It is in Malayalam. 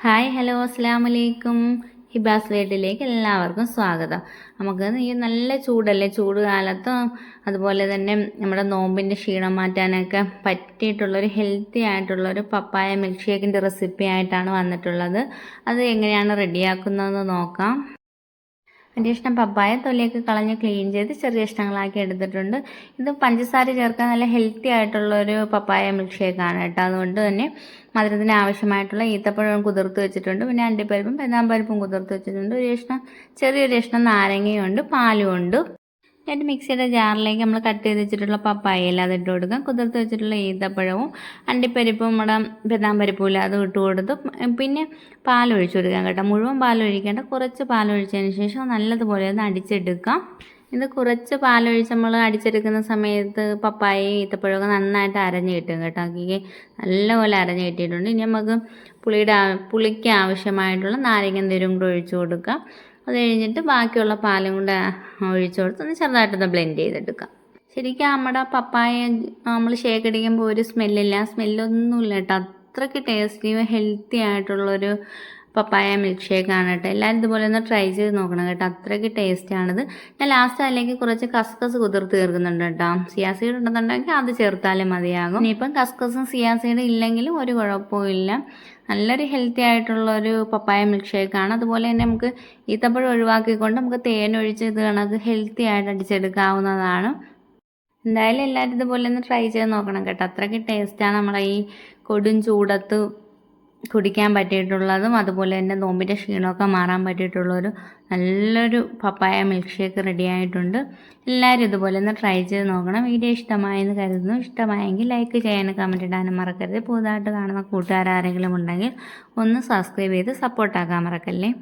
ഹായ് ഹലോ അസ്സാം വലൈക്കും ഹിബാസ് വേട്ടിലേക്ക് എല്ലാവർക്കും സ്വാഗതം. നമുക്ക് ഈ നല്ല ചൂടല്ലേ? ചൂട് കാലത്ത് അതുപോലെ തന്നെ നമ്മുടെ നോമ്പിന്റെ ക്ഷീണം മാറ്റാനൊക്കെ പറ്റിയിട്ടുള്ളൊരു ഹെൽത്തി ആയിട്ടുള്ളൊരു പപ്പായ മിൽക്ക് ഷേക്കിന്റെ റെസിപ്പി ആയിട്ടാണ് വന്നിട്ടുള്ളത്. അത് എങ്ങനെയാണ് റെഡിയാക്കുന്നതെന്ന് നോക്കാം. എന്റെ ഇഷ്ടം പപ്പായ തൊലിയൊക്കെ കളഞ്ഞ് ക്ലീൻ ചെയ്ത് ചെറിയ ഇഷ്ടങ്ങളാക്കി എടുത്തിട്ടുണ്ട്. ഇത് പഞ്ചസാര ചേർക്കാൻ നല്ല ഹെൽത്തി ആയിട്ടുള്ളൊരു പപ്പായ മിൽക്ക് ഷേക്കാണ് കേട്ടോ. അതുകൊണ്ട് തന്നെ മധുരത്തിന് ആവശ്യമായിട്ടുള്ള ഈത്തപ്പഴം കുതിർത്ത് വെച്ചിട്ടുണ്ട്. പിന്നെ അണ്ടിപ്പരിപ്പും പെതാമ്പരിപ്പും കുതിർത്ത് വെച്ചിട്ടുണ്ട്. ഒരു ഇഷ്ടം ചെറിയൊരു ഇഷ്ടം നാരങ്ങയുണ്ട് പാലും ഉണ്ട്. എന്നിട്ട് മിക്സിയുടെ ജാറിലേക്ക് നമ്മൾ കട്ട് ചെയ്ത് വെച്ചിട്ടുള്ള പപ്പായയില്ല അത് ഇട്ട് കൊടുക്കാം. കുതിർത്ത് വെച്ചിട്ടുള്ള ഈത്തപ്പഴവും അണ്ടിപ്പരിപ്പും നമ്മുടെ ബദാംപരിപ്പും ഇല്ല അത് ഇട്ട് കൊടുത്തു പിന്നെ പാൽ ഒഴിച്ചു കൊടുക്കാം കേട്ടോ. മുഴുവൻ പാൽ ഒഴിക്കേണ്ട കുറച്ച് പാൽ ഒഴിച്ചതിന് ശേഷം നല്ലതുപോലെ ഒന്ന് അടിച്ചെടുക്കാം. ഇത് കുറച്ച് പാലൊഴിച്ച് നമ്മൾ അടിച്ചെടുക്കുന്ന സമയത്ത് പപ്പായ ഈത്തപ്പഴമൊക്കെ നന്നായിട്ട് അരഞ്ഞ് കിട്ടും കേട്ടോ. ആക്കിക്ക് നല്ലപോലെ അരഞ്ഞ് കിട്ടിയിട്ടുണ്ട്. ഇനി നമുക്ക് പുളിയുടെ പുളിക്ക് ആവശ്യമായിട്ടുള്ള നാരങ്ങ എന്തെങ്കിലും കൂടെ ഒഴിച്ചു കൊടുക്കാം. അത് കഴിഞ്ഞിട്ട് ബാക്കിയുള്ള പാലും കൂടെ ഒഴിച്ചു കൊടുത്ത് ഒന്ന് ചെറുതായിട്ടൊന്ന് ബ്ലെൻഡ് ചെയ്തെടുക്കാം. ശരിക്കും നമ്മുടെ പപ്പായ നമ്മൾ ഷേക്ക് അടിക്കുമ്പോൾ ഒരു സ്മെല്ലില്ല സ്മെല്ലൊന്നുമില്ല കേട്ടോ. അത്രയ്ക്ക് ടേസ്റ്റിയും ഹെൽത്തി ആയിട്ടുള്ളൊരു പപ്പായ മിൽക്ക് ഷേക്കാണ് കേട്ടോ എല്ലാവരും ഇതുപോലെ ഒന്ന് ട്രൈ ചെയ്ത് നോക്കണം കേട്ടോ. അത്രയ്ക്ക് ടേസ്റ്റാണിത് ഞാൻ ലാസ്റ്റ് അതിലേക്ക് കുറച്ച് കസ്കസ് കുതിർത്ത് ചേർക്കുന്നുണ്ട് കേട്ടോ. സിയാസീഡ് ഉണ്ടെന്നുണ്ടെങ്കിൽ അത് ചേർത്താലും മതിയാകും. ഇനിയിപ്പം കസ്കസും സിയാസീഡും ഇല്ലെങ്കിലും ഒരു കുഴപ്പമില്ല നല്ലൊരു ഹെൽത്തി ആയിട്ടുള്ള ഒരു പപ്പായ മിൽക്ക് ഷേക്കാണ് അതുപോലെ തന്നെ നമുക്ക് ഈത്തപ്പഴം ഒഴിവാക്കിക്കൊണ്ട് നമുക്ക് തേൻ ഒഴിച്ച് ഇത് കണക്ക് ഹെൽത്തി ആയിട്ട് അടിച്ചെടുക്കാവുന്നതാണ്. എന്തായാലും എല്ലാവരും ഇതുപോലെ ഒന്ന് ട്രൈ ചെയ്ത് നോക്കണം കേട്ടോ. അത്രയ്ക്ക് ടേസ്റ്റാണ് നമ്മളെ ഈ കൊടും ചൂടത്ത് കുടിക്കാൻ പറ്റിയിട്ടുള്ളതും അതുപോലെ തന്നെ നോമ്പിന്റെ ക്ഷീണമൊക്കെ മാറാൻ പറ്റിയിട്ടുള്ളൊരു നല്ലൊരു പപ്പായ മിൽക്ക് ഷേക്ക് റെഡി ആയിട്ടുണ്ട്. എല്ലാവരും ഇതുപോലെ ഒന്ന് ട്രൈ ചെയ്ത് നോക്കണം. വീഡിയോ ഇഷ്ടമായെന്ന് കരുതുന്നു. ഇഷ്ടമായെങ്കിൽ ലൈക്ക് ചെയ്യാനും കമന്റ് ഇടാനും മറക്കരുത്. പുതുതായിട്ട് കാണുന്ന കൂട്ടുകാരാരെങ്കിലും ഉണ്ടെങ്കിൽ ഒന്ന് സബ്സ്ക്രൈബ് ചെയ്ത് സപ്പോർട്ടാക്കാൻ മറക്കല്ലേ?